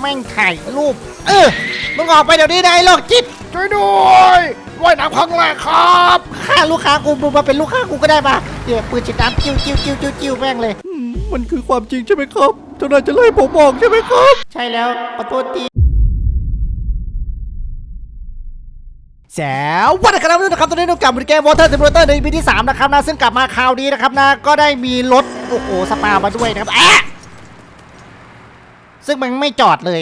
แม่งถ่ายรูป เออ มึงออกไปเดี๋ยวนี้นะไอ้โรคจิตช่วยด้วยว่ายน้ำครั้งแรกครับฆ่าลูกค้ากูมึงมาเป็นลูกค้ากูก็ได้ปะเดี๋ยวปืนฉีดน้ำจิ้วจิ้วจิ้วจิ้วจิ้วแม่งเลย อืมมันคือความจริงใช่ไหมครับเจ้านายจะไล่ผมออกใช่ไหมครับ ใช่แล้วขอโทษทีแสววันนะครับทุกท่านครับตอนนี้เรากลับมาเกมวอเตอร์ซิมูเลเตอร์ในปีที่ 3 นะครับนะซึ่งกลับมาคราวนี้นะครับนะก็ได้มีรถ โอ้โห สปามาด้วยนะครับแอะ ซึ่งมันไม่จอดเลย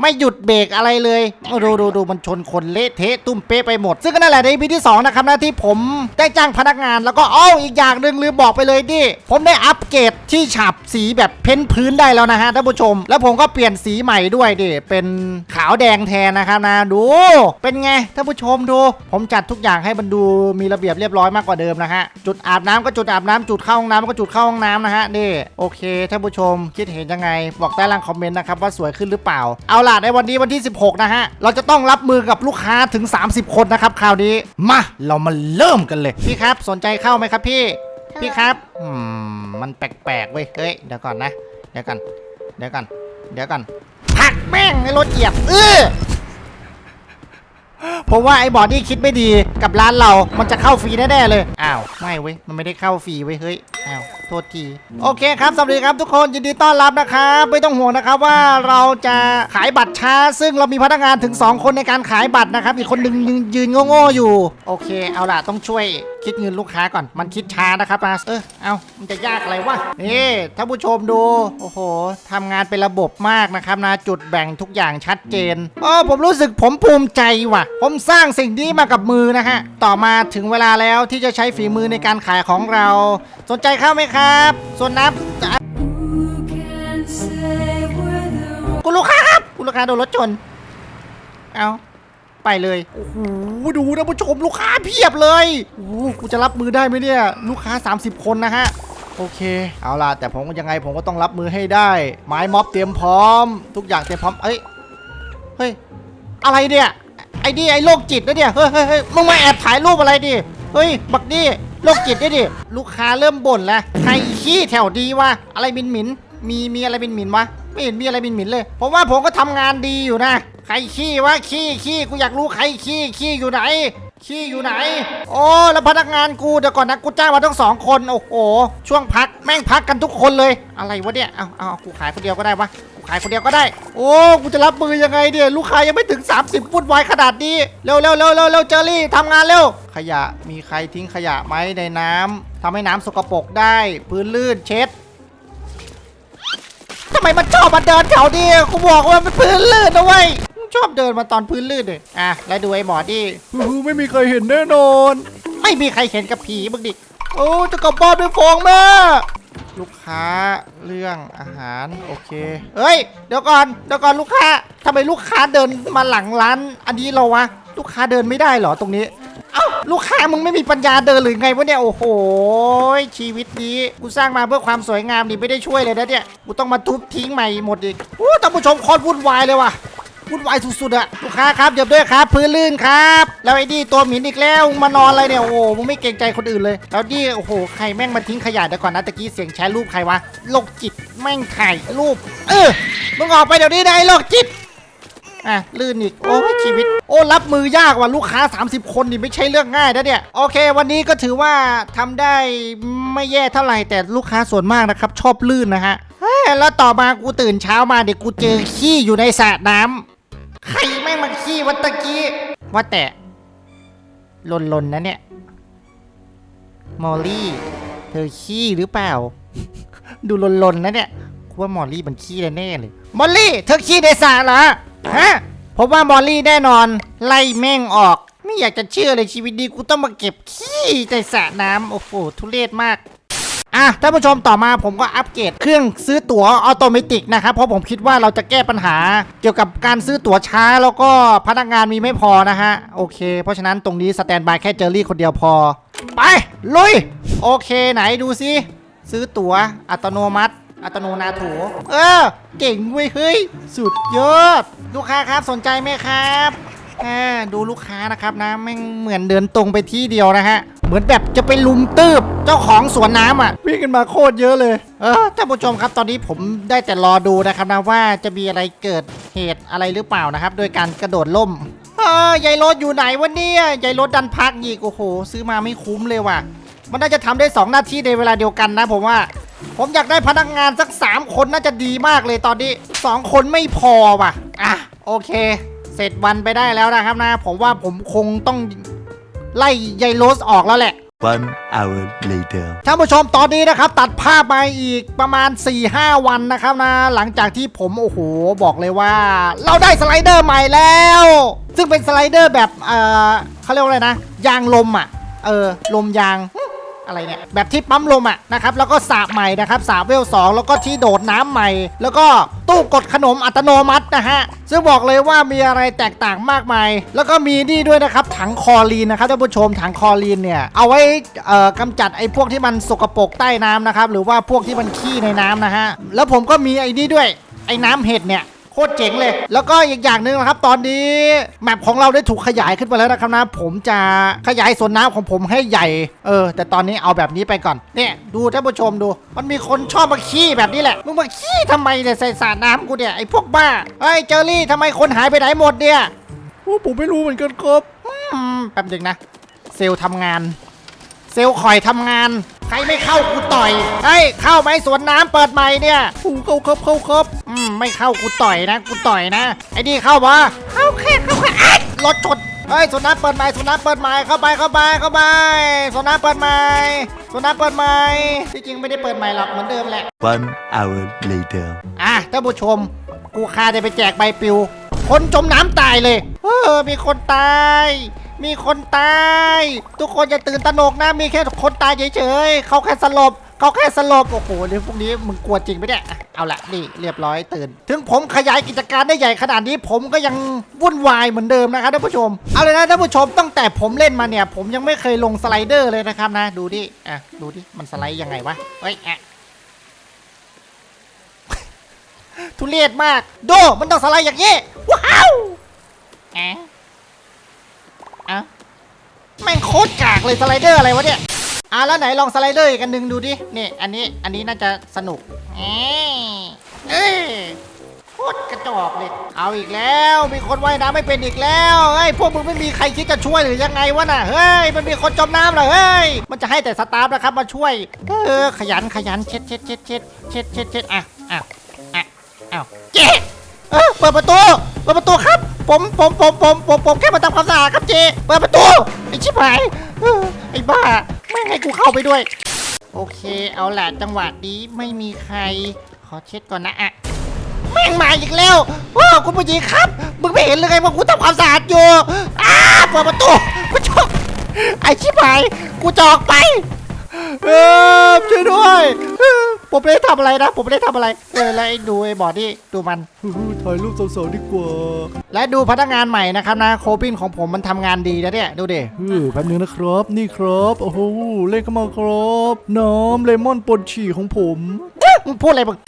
ไม่หยุดเบรกอะไรเลยดูดูดูมันชนคนเละเทะตุ้มเป๊ะไปหมด ซึ่งก็นั่นแหละในปีที่ 2 นะครับนะที่ผมได้จ้างพนักงานแล้วก็อ้ออีกอย่างหนึ่งลืมบอกไปเลยดิผมได้อัปเกรดที่ฉาบสีแบบเพ้นพื้นได้แล้วนะฮะท่านผู้ชม แล้วผมก็เปลี่ยนสีใหม่ด้วยดิเป็นขาวแดงแทนนะครับนะดู เป็นไงท่านผู้ชมดู ผมจัดทุกอย่างให้มันดูมีระเบียบเรียบร้อยมากกว่าเดิมนะฮะจุดอาบน้ำก็จุดอาบน้ำจุดเข้าห้องน้ำก็จุดเข้าห้องน้ำนะฮะนี่โอเคท่านผู้ชมคิดเห็นยังไง บอกใต้ล่างคอมเมนต์นะครับว่าสวยขึ้นหรือเปล่าเอาละในวันนี้วันที่ 16 นะฮะ เราจะต้องรับมือกับลูกค้าถึง 30 คนนะครับคราวนี้ มา เรามาเริ่มกันเลย พี่ครับ สนใจเข้าไหมครับพี่ พี่ครับอืมมันแปลกๆเว้ย เฮ้ย เดี๋ยวก่อนนะ เดี๋ยวก่อน เดี๋ยวก่อน เดี๋ยวก่อนผลักแม่งให้รถเหยียบ เออผมว่าไอ้บอดี้คิดไม่ดีกับร้านเรา มันจะเข้าฟรีแน่ๆเลย อ้าว ไม่เว้ย มันไม่ได้เข้าฟรีเว้ย เฮ้ย อ้าว โทษทีโอเคครับสวัสดีครับทุกคนยินดีต้อนรับนะครับไม่ต้องห่วงนะครับว่าเราจะขายบัตรช้า ซึ่งเรามีพนักงานถึง 2 คนในการขายบัตรนะครับ อีกคนหนึ่งยืนยืนโง่ๆอยู่ โอเค เอาล่ะต้องช่วยคิดเงินลูกค้าก่อนมันคิดช้านะครับมาเออเอามันจะยากอะไรวะนี่ท่านผู้ชมดู โอ้โหทำงานเป็นระบบมากนะครับนะจุดแบ่งทุกอย่างชัดเจนเออผมรู้สึกผมภูมิใจว่ะ ผมสร้างสิ่งนี้มากับมือนะฮะต่อมาถึงเวลาแล้วที่จะใช้ฝีมือในการขายของเรา สนใจเข้าไหมครับส่วนนับจะ Who can say where the คุณลูกค้าครับคุณลูกค้าโดนรถชน เอาไปเลย โอ้โห ดูนะผู้ชมลูกค้าเพียบเลย โอ้โหกูจะรับมือได้ไหมเนี่ย ลูกค้า 30 คนนะฮะ โอเค เอาล่ะ แต่ผมยังไงผมก็ต้องรับมือให้ได้ ไม้ม็อบเตรียมพร้อม ทุกอย่างเตรียมพร้อม เอ้ย เฮ้ย อะไรเนี่ย ไอ้นี่ไอ้โรคจิตนะเนี่ย เฮ้ยเฮ้ยเฮ้ยมึงมาแอบถ่ายรูปอะไรดิ เฮ้ย บักนี่ โรคจิตด้วยดิ ลูกค้าเริ่มบ่นแล้ว ใครขี้แถวดีวะ อะไรมินหมิน มีมีอะไรมินหมินวะ ไม่เห็นมีอะไรมินหมินเลย ผมว่าผมก็ทำงานดีอยู่นะ ใครขี้วะ ขี้ขี้กูอยากรู้ใครขี้ขี้อยู่ไหน ขี้อยู่ไหน โอ้ แล้วพนักงานกูเดี๋ยวก่อนนะ กูจ้างมาทั้งสองคน โอ้โห ช่วงพัก แม่งพักกันทุกคนเลย อะไรวะเนี่ย เอาเอากูขายคนเดียวก็ได้วะ กูขายคนเดียวก็ได้ โอ้ กูจะรับมือยังไงเนี่ย ลูกค้ายังไม่ถึง 30วุ่นวายขนาดนี้ เร็วเร็วเร็วเร็วเร็วเจอรี่ทำงานเร็ว ขยะ มีใครทิ้งขยะไหมในน้ำทำให้น้ำสกปรกได้ พื้นลื่นเช็ดทำไมมันชอบมาเดินแถวนี้กูบอกว่ามันพื้นลื่นนะเว้ยมันชอบเดินมาตอนพื้นลื่นเลยอะ แล้วดูไอ้หมอดิฮือไม่มีใครเห็นแน่นอน ไม่มีใครเห็นกับผีมึงดิ โอ้จะกลับบ้านด้วยฟองแม่ ลูกค้าเรื่องอาหารโอเค เฮ้ย เดี๋ยวก่อนเดี๋ยวก่อนลูกค้าทำไมลูกค้าเดินมาหลังร้าน อันนี้เราวะ ลูกค้าเดินไม่ได้เหรอตรงนี้ เอ้าลูกค้ามึงไม่มีปัญญาเดินหรือไงวะเนี่ยโอ้โหชีวิตนี้กูสร้างมาเพื่อความสวยงามนี่ไม่ได้ช่วยเลยนะเนี่ยกูต้องมาทุบทิ้งใหม่หมดอีกโอ้ท่านผู้ชมโคตรวุ่นวายเลยว่ะ วุ่นวายสุดๆอะลูกค้าครับเดี๋ยวด้วยครับ พื้นลื่นครับแล้วไอ้นี่ตัวหมินอีกแล้วมานอนอะไรเนี่ยโอ้โหมึงไม่เกรงใจคนอื่นเลย แล้วนี่โอ้โหใครแม่งมาทิ้งขยะเดี๋ยวก่อนนะตะกี้เสียงแชร์รูปใครวะโรคจิตแม่งถ่ายรูป เออมึงออกไปเดี๋ยวนี้นะไอ้โรคจิตอะลื่นอีก โอ้ยชีวิต โอ้ รับมือยากว่ะลูกค้า 30 คนนี่ไม่ใช่เรื่องง่ายนะเนี่ย โอเค วันนี้ก็ถือว่าทำได้ไม่แย่เท่าไหร่ แต่ลูกค้าส่วนมากนะครับ ชอบลื่นนะฮะแล้วต่อมากูตื่นเช้ามาเดี๋ยวกูเจอขี้อยู่ในสระน้ำ ใครแม่งมาขี้วัตะกี้ว่าแต่ลนๆนนะเนี่ยมอลลี่ เธอขี้หรือเปล่า ดูลนๆนนะเนี่ยกูว่ามอลลี่มันขี้แน่เลยมอลลี่เธอขี้ในสระเหรอฮะผมว่ามอลลี่แน่นอน ไล่แม่งออก ไม่อยากจะเชื่อเลยชีวิตดีกูต้องมาเก็บขี้ในสระน้ำโอ้โหทุเรศมาก อะท่านผู้ชมต่อมาผมก็อัปเกรดเครื่องซื้อตั๋วออโตเมติกนะครับ เพราะผมคิดว่าเราจะแก้ปัญหา เกี่ยวกับการซื้อตั๋วช้าแล้วก็พนักงานมีไม่พอนะฮะ โอเค เพราะฉะนั้นตรงนี้สแตนบายแค่เจอรี่คนเดียวพอ ไปลุย โอเคไหนดูซิซื้อตั๋วอัตโนมัติ อัตโนนาโถเออ เก่งเว้ยเฮ้ย สุดยอด ลูกค้าครับสนใจไหมครับอ่าดูลูกค้านะครับนะแม่งเหมือนเดินตรงไปที่เดียวนะฮะ เหมือนแบบจะไปลุมตืบ จจ้าของสวนน้ำอะ วิ่งกันมาโคตรเยอะเลย เออท่านผู้ชมครับตอนนี้ผมได้แต่รอดูนะครับนะว่าจะมีอะไรเกิดเหตุอะไรหรือเปล่านะครับ โดยการกระโดดล่มเออยายรถอยู่ไหนวะเนี่ยยายรถดันพักอีกโอ้โห ซื้อมาไม่คุ้มเลยว่ะ มันน่าจะทำได้ 2 หน้าที่ในเวลาเดียวกันนะ ผมว่า ผมอยากได้พนักงานสัก 3 คนน่าจะดีมากเลยตอนนี้ 2 คนไม่พอว่ะ อะโอเค เสร็จวันไปได้แล้วนะครับนะ ผมว่าผมคงต้องไล่ยายโรสออกแล้วแหละ One hour later. ท่านผู้ชมตอนนี้นะครับ ตัดภาพมาอีกประมาณ 4-5 วันนะครับนะ หลังจากที่ผม โอ้โห บอกเลยว่า เราได้สไลเดอร์ใหม่แล้ว ซึ่งเป็นสไลเดอร์แบบ เออเขาเรียกว่าอะไรนะ ยางลมอะ เออ ลมยาง อะไรเนี่ยแบบที่ปั๊มลมอะนะครับแล้วก็สระใหม่นะครับสระเวลสองแล้วก็ที่โดดน้ำใหม่ แล้วก็ตู้กดขนมอัตโนมัตินะฮะซึ่งบอกเลยว่ามีอะไรแตกต่างมากมาย แล้วก็มีนี่ด้วยนะครับถังคอรีนนะครับท่านผู้ชมถังคอรีนเนี่ยเอาไว้เอ่อกำจัดไอ้พวกที่มันสกปรกใต้น้ำนะครับหรือว่าพวกที่มันขี้ในน้ำนะฮะแล้วผมก็มีไอ้นี่ด้วยไอ้น้ำเห็ดเนี่ย ตรเจ๋งเลย แล้วก็อีกอย่างหนึ่งนะครับ ตอนนี้แมปของเราได้ถูกขยายขึ้นไปแล้วนะครับนะ ผมจะขยายส่วนน้ำของผมให้ใหญ่ เออ แต่ตอนนี้เอาแบบนี้ไปก่อน เนี่ยดูท่านผู้ชมดู มันมีคนชอบมาขี้แบบนี้แหละ มึงมาขี้ทำไมเนี่ยใส่สาดน้ำกูเนี่ยไอ้พวกบ้า เฮ้ยเจอรี่ทำไมคนหายไปไหนหมดเนี่ยโอ้ผมไม่รู้เหมือนกันครับอืมแป๊บหนึงนะ เซลล์ทำงาน เซลล์คอยทำงาน ใครไม่เข้ากูต่อยเฮ้ยเข้าไหมสวนน้ำเปิดใหม่เนี่ยโอ้เข้าครับเข้าครับอืมไม่เข้ากูต่อยนะกูต่อยนะไอ้นี่เข้ามาเข้าแค่เข้าแค่อ๊ะรถชนเฮ้ยสุนัขเปิดไม้สุนัขเปิดไม้เข้าไปเข้าไปเข้าไปสุนัขเปิดไม้สุนัขเปิดไม้ที่จริงไม่ได้เปิดไม้หรอกเหมือนเดิมแหละ One hour later. อะท่านผู้ชม กูคาจะไปแจกใบปลิว คนจมน้ำตายเลย เออมีคนตาย มีคนตาย ทุกคนอย่าตื่นตระหนกนะ มีแค่คนตายเฉยๆเขาแค่สลบเขาแค่สลบโอ้โหเรื่องพวกนี้มึงกลัวจริงไหมเนี่ยเอาละนี่เรียบร้อยตื่น ถึงผมขยายกิจการได้ใหญ่ขนาดนี้ผมก็ยังวุ่นวายเหมือนเดิมนะครับท่านผู้ชมเอาเลยนะท่านผู้ชมตั้งแต่ผมเล่นมาเนี่ย ผมยังไม่เคยลงสไลเดอร์เลยนะครับนะ ดูดิอะดูดิมันสไลด์ยังไงวะเฮ้ยอะทุเรศมาก โดมันต้องสไลด์อย่างนี้ว้าวอะอะ แม่งโคตรกากเลยสไลเดอร์อะไรวะเนี่ยอะแล้วไหนลองสไลเดอร์อีกอันหนึ่งดูดินี่อันนี้อันนี้น่าจะสนุกเอ้เอ้ยโคตรกระจอกเลยเอาอีกแล้วมีคนว่ายน้ำไม่เป็นอีกแล้วเฮ้ยพวกมึงไม่มีใครคิดจะช่วยหรือยังไงวะน่ะเฮ้ยมันมีคนจมน้ำเหรอเฮ้ยมันจะให้แต่สตาฟนะครับมาช่วยเออขยันขยันเช็ดเช็ดเช็ดเช็ดเช็ดเช็ดเช็ดอะอะอะอ้าวเจ๊เออเปิดประตูเปิดประตูครับ ผมผมผมผมผมผมแค่มาทำความสะอาดครับเจ๊เปิดประตู ไอชิบหายเออไอบ้าไม่งให้กูเข้าไปด้วย โอเค เอาล่ะจังหวะนี้ไม่มีใคร ขอเช็ดก่อนนะอะแม่งมาอีกแล้วโอ้คุณผู้หญิงครับ มึงไม่เห็นเลยไงว่ากูทำความสะอาดอยู่อ้าเปิดประตูกูจอกไอชิบหายกูจอกไป เออช่วยด้วยเออผมไม่ได้ทำอะไรนะ ผมไม่ได้ทำอะไร เออแล้วไอ้ดูไอ้บอดี้ดูมัน ถ่ายรูปสาวๆดีกว่าและดูพนักงานใหม่นะครับนะโคบินของผมมันทำงานดีนะเนี่ยดูดิเออแป๊บนึงนะครับ นี่ครับ โอ้โห เล่นเข้ามาครับ น้ำเลมอนปนฉี่ของผม มึงพูดอะไรมึง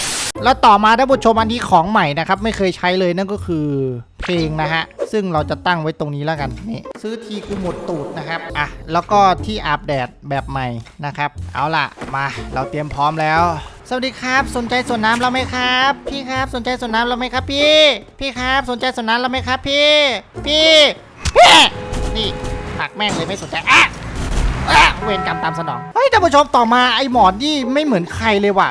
แล้วต่อมาท่านผู้ชมอันนี้ของใหม่นะครับ ไม่เคยใช้เลยนั่นก็คือเพลงนะฮะ ซึ่งเราจะตั้งไว้ตรงนี้แล้วกันนี่ซื้อทีกูหมดตูดนะครับอะแล้วก็ที่อาบแดดแบบใหม่นะครับ เอาล่ะมาเราเตรียมพร้อมแล้วสวัสดีครับสนใจสวนน้ำเราไหมครับ พี่ครับสนใจสวนน้ำเราไหมครับพี่ พี่ครับสนใจสวนน้ำเราไหมครับพี่พี่พี่นี่ผักแม่งเลยไม่สนใจอะอะเวรกรรมตามสนองเฮ้ยท่านผู้ชมต่อมาไอ้หมอนนี่ไม่เหมือนใครเลยว่ะ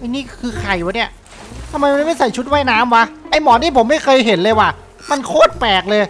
ไอ้นี่คือใครวะเนี่ยทำไมมันไม่ใส่ชุดว่ายน้ำวะ ไอ้หมอนนี่ผมไม่เคยเห็นเลยว่ะ มันโคตรแปลกเลย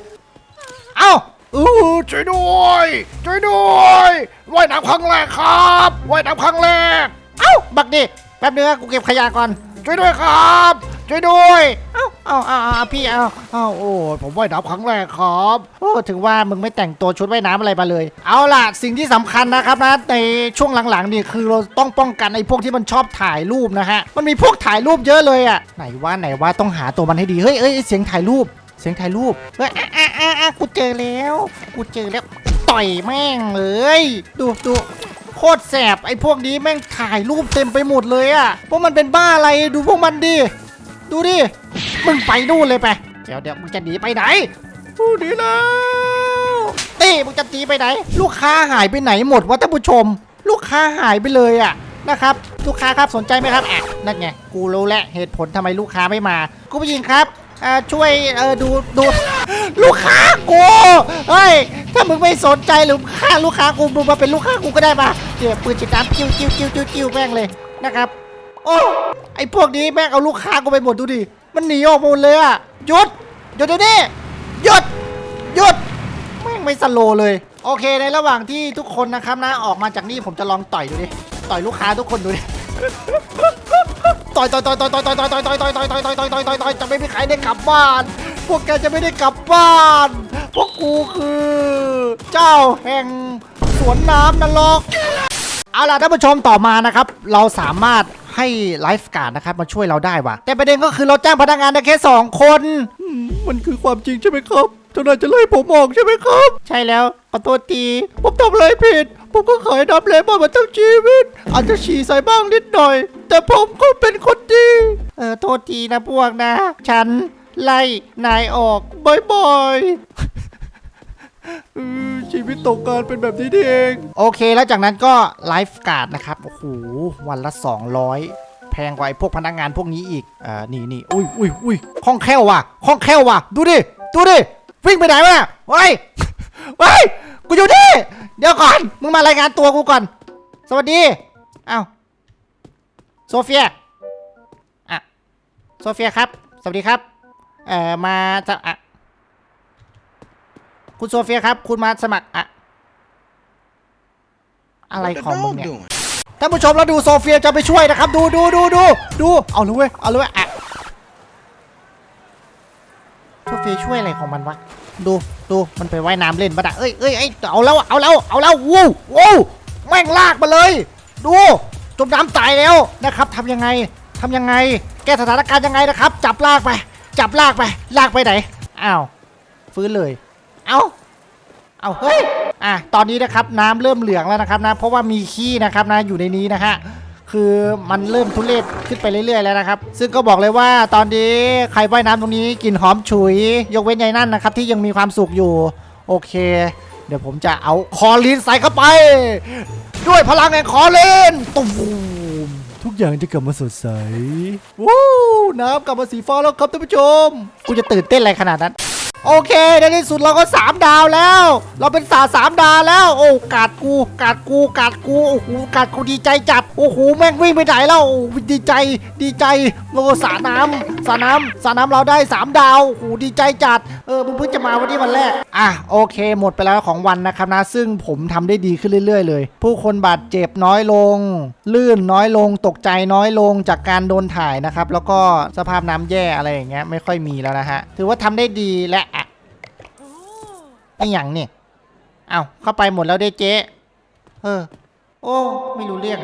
เอ้าอู้ช่วยด้วยช่วยด้วยว่ายน้ำครั้งแรกครับว่ายน้ำครั้งแรก เอ้าบักดิแป๊บนึงนะกูเก็บขยะก่อนช่วยด้วยครับช่วยด้วย เอ้าเอ้าเอ้าเอ้าพี่เอ้าอ้าวโอ้ผมว่ายน้ำครั้งแรกครับโอ้ถึงว่ามึงไม่แต่งตัวชุดว่ายน้ำอะไรมาเลย เอาล่ะสิ่งที่สำคัญนะครับนะในช่วงหลังๆนี่คือเราต้องป้องกันไอ้พวกที่มันชอบถ่ายรูปนะฮะมันมีพวกถ่ายรูปเยอะเลยอะไหนว่าไหนว่าต้องหาตัวมันให้ดีเฮ้ยเอ้ยเสียงถ่ายรูป เสียงถ่ายรูปเฮ้ยอะอะอะอะกูเจอแล้ว กูเจอแล้วต่อยแม่งเลยดูดูโคตรแสบไอ้พวกนี้แม่งถ่ายรูปเต็มไปหมดเลยอะพวกมันเป็นบ้าอะไรดูพวกมันดิ ดูดิ มึงไปนู่นเลยไป เดี๋ยวเดี๋ยวมึงจะหนีไปไหนอู้ดีแล้วตีมึงจะตีไปไหน ลูกค้าหายไปไหนหมดวะท่านผู้ชม ลูกค้าหายไปเลยอะนะครับลูกค้าครับสนใจไหมครับอะนั่นไงกูรู้แล้วเหตุผลทำไมลูกค้าไม่มาคุณผู้หญิงครับอ่าช่วยเออดูดูลูกค้ากูเฮ้ยถ้ามึงไม่สนใจหรือค่าลูกค้ากูมึงมาเป็นลูกค้ากูก็ได้ปะเดี๋ยวปืนจิตน้ำจิ้วจิ้วจิ้วจิ้วจิ้วแม่งเลยนะครับ โอ้ไอพวกนี้แม่งเอาลูกค้ากูไปหมดดูดิ มันหนีออกหมดเลยอะหยุดหยุดเดี๋ยวนี้หยุดหยุดแม่งไม่สโลว์เลย โอเคในระหว่างที่ทุกคนนะครับนะออกมาจากนี่ผมจะลองต่อยดูดิต่อยลูกค้าทุกคนดูดิต่อยต่อยต่อยต่อยต่อยต่อยต่อยต่อยต่อยต่อยต่อยต่อยต่อยต่อยต่อยต่อยจะไม่มีใครได้กลับบ้าน พวกแกจะไม่ได้กลับบ้าน พวกกูคือ เจ้าแห่งสวนน้ำนรกเอาล่ะท่านผู้ชมต่อมานะครับ เราสามารถ ให้ไลฟ์การ์ดนะครับมาช่วยเราได้ว่ะ แต่ประเด็นก็คือเราจ้างพนักงานได้แค่สองคนอืมมันคือความจริงใช่ไหมครับเจ้านายจะไล่ผมออกใช่ไหมครับ ใช่แล้วขอโทษทีผมทำอะไรผิด ผมก็ขายน้ำเลมอนมาทั้งชีวิต อาจจะฉี่ใส่บ้างนิดหน่อย แต่ผมก็เป็นคนดี เออโทษทีนะพวกนะ ฉันไล่นายออกบ่อยๆอืม ชีวิตตกงานเป็นแบบนี้นี่เอง โอเคแล้วจากนั้นก็ไลฟ์การ์ดนะครับ โอ้โห วันละ 200 แพงกว่าไอ้พวกพนักงานพวกนี้อีกอ่านี่นี่อุ้ยอุ้ยอุ้ยคล่องแคล่วว่ะคล่องแคล่วว่ะ ดูดิ ดูดิ วิ่งไปไหนวะเนี่ยเฮ้ยเฮ้ยกูอยู่นี่ เดี๋ยวก่อน มึงมารายงานตัวกูก่อน สวัสดีอ้าวโซเฟียอะโซเฟียครับ สวัสดีครับ เอ่อ มาจะอะ คุณโซเฟียครับ คุณมาสมัครอะอะไรของมึงเนี่ยท่านผู้ชมเราดูโซเฟียจะไปช่วยนะครับ ดูดูดูดูดูเอาเลยเว้ยเอาเลยเว้ยอะโซเฟียช่วยอะไรของมันวะดูดูมันไปว่ายน้ำเล่นปะน่ะเอ้ยเอ้ยเอ้ยเอาแล้วเอาแล้วเอาแล้ววู้วู้แม่งลากมาเลย ดูจมน้ำตายแล้วนะครับทำยังไงทำยังไง แก้สถานการณ์ยังไงนะครับ จับลากไป จับลากไป ลากไปไหนอ้าวฟื้นเลย เอาเอาเฮ้ย อะ ตอนนี้นะครับน้ำเริ่มเหลืองแล้วนะครับนะ เพราะว่ามีขี้นะครับนะอยู่ในนี้นะฮะ คือมันเริ่มทุเรศขึ้นไปเรื่อยๆแล้วนะครับ ซึ่งก็บอกเลยว่าตอนนี้ใครว่ายน้ำตรงนี้กลิ่นหอมฉุย ยกเว้นยายนั่นนะครับ ที่ยังมีความสุขอยู่ โอเค เดี๋ยวผมจะเอาคอลีนใส่เข้าไป ด้วยพลังแห่งคอลีนตุ้มทุกอย่างจะกลับมาสดใส วู้น้ำกลับมาสีฟ้าแล้วครับท่านผู้ชม กูจะตื่นเต้นอะไรขนาดนั้น โอเคในที่สุดเราก็ 3 ดาวแล้ว เราเป็นสาสามดาวแล้ว โอ้กาดกูกาดกูกาดกูโอ้โหกาดกูดีใจจัดโอ้โหแม่งวิ่งไปไหนแล้วโอ้ดีใจดีใจโอ้สาน้ำสาน้ำสาน้ำเราได้ 3 ดาวโอ้โหดีใจจัดเออเพิ่งจะมาวันนี้วันแรกอะโอเค หมดไปแล้วของวันนะครับนะ ซึ่งผมทำได้ดีขึ้นเรื่อย ๆ เลย ผู้คนบาดเจ็บน้อยลง ลื่นน้อยลงตกใจน้อยลงจากการโดนถ่ายนะครับแล้วก็สภาพน้ำแย่อะไรอย่างเงี้ยไม่ค่อยมีแล้วนะฮะถือว่าทำได้ดีและ ไอ้หยังเนี่ยเอาเข้าไปหมดแล้วได้เจ๊เออ โอ้ ไม่รู้เรื่อง